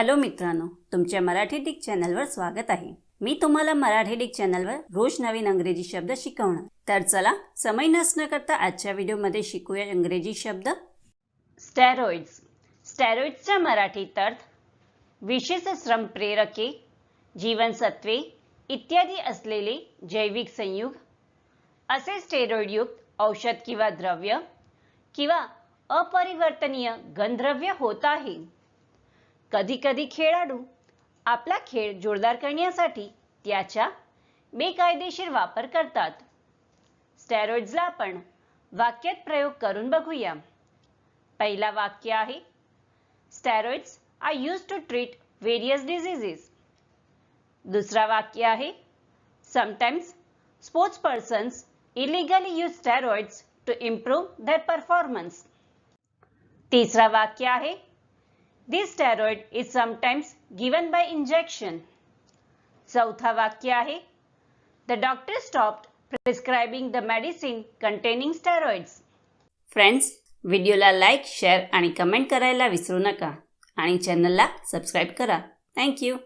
Hello मित्रांनो तुमच्या Marathi Dick चॅनलवर स्वागत आहे. मी तुम्हाला मराठी डिक चॅनलवर रोज नवीन अंग्रेजी शब्द शिकवणार. तर चला समय नसणं करता आजच्या व्हिडिओमध्ये शिकूया इंग्रजी शब्द. स्टॅरॉइड्स. स्टॅरॉइड्सचा मराठीत अर्थ विशेष श्रम प्रेरके जीवनसत्वे इत्यादी असलेले जैविक संयुग असे स्टेरॉइडयुक्त औषध किंवा द्रव्य किंवा अपरिवर्तनीय गंधद्रव्य होत आहे. कधीकधी खेळाडू आपला खेळ जोरदार करण्यासाठी त्याच्या बेकायदेशीर वापर करतात. स्टेरॉइड्सला आपण वाक्यात प्रयोग करून बघूया. पहिला वाक्य आहे steroids are used to treat various diseases. दुसरा वाक्य आहे sometimes sports persons illegally use steroids to improve their performance. तिसरा वाक्य आहे this steroid is sometimes given by injection चौथा वाक्य आहे. The doctor stopped prescribing the medicine containing steroids friends व्हिडिओला लाईक शेअर आणि कमेंट करायला विसरू नका. आणि चॅनलला सबस्क्राईब करा. थँक्यू